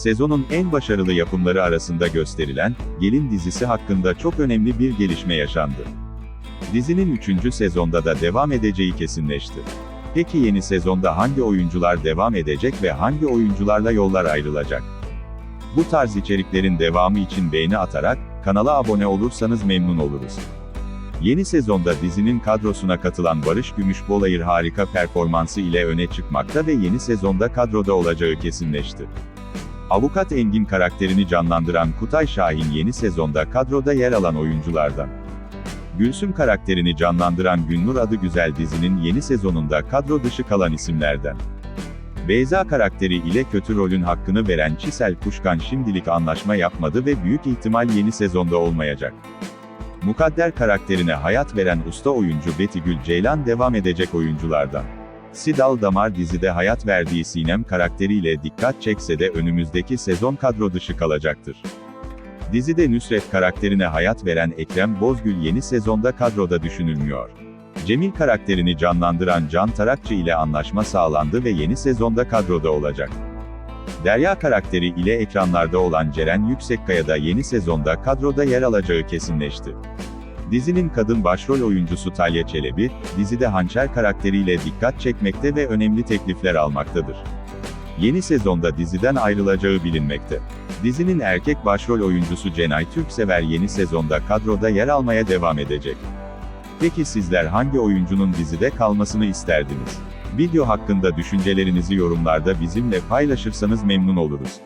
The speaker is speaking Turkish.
Sezonun en başarılı yapımları arasında gösterilen, Gelin dizisi hakkında çok önemli bir gelişme yaşandı. Dizinin 3. sezonda da devam edeceği kesinleşti. Peki yeni sezonda hangi oyuncular devam edecek ve hangi oyuncularla yollar ayrılacak? Bu tarz içeriklerin devamı için beğeni atarak, kanala abone olursanız memnun oluruz. Yeni sezonda dizinin kadrosuna katılan Barış Gümüşbolayır harika performansı ile öne çıkmakta ve yeni sezonda kadroda olacağı kesinleşti. Avukat Engin karakterini canlandıran Kutay Şahin yeni sezonda kadroda yer alan oyunculardan. Gülsüm karakterini canlandıran Günnur adı güzel dizinin yeni sezonunda kadro dışı kalan isimlerden. Beyza karakteri ile kötü rolün hakkını veren Çisel Kuşkan şimdilik anlaşma yapmadı ve büyük ihtimal yeni sezonda olmayacak. Mukadder karakterine hayat veren usta oyuncu Betty Gül Ceylan devam edecek oyunculardan. Sidal Damar dizide hayat verdiği Sinem karakteriyle dikkat çekse de önümüzdeki sezon kadro dışı kalacaktır. Dizide Nusret karakterine hayat veren Ekrem Bozgül yeni sezonda kadroda düşünülmüyor. Cemil karakterini canlandıran Can Tarakçı ile anlaşma sağlandı ve yeni sezonda kadroda olacak. Derya karakteri ile ekranlarda olan Ceren Yüksekkaya da yeni sezonda kadroda yer alacağı kesinleşti. Dizinin kadın başrol oyuncusu Talya Çelebi, dizide Hançer karakteriyle dikkat çekmekte ve önemli teklifler almaktadır. Yeni sezonda diziden ayrılacağı bilinmekte. Dizinin erkek başrol oyuncusu Cenay Türksever yeni sezonda kadroda yer almaya devam edecek. Peki sizler hangi oyuncunun dizide kalmasını isterdiniz? Video hakkında düşüncelerinizi yorumlarda bizimle paylaşırsanız memnun oluruz.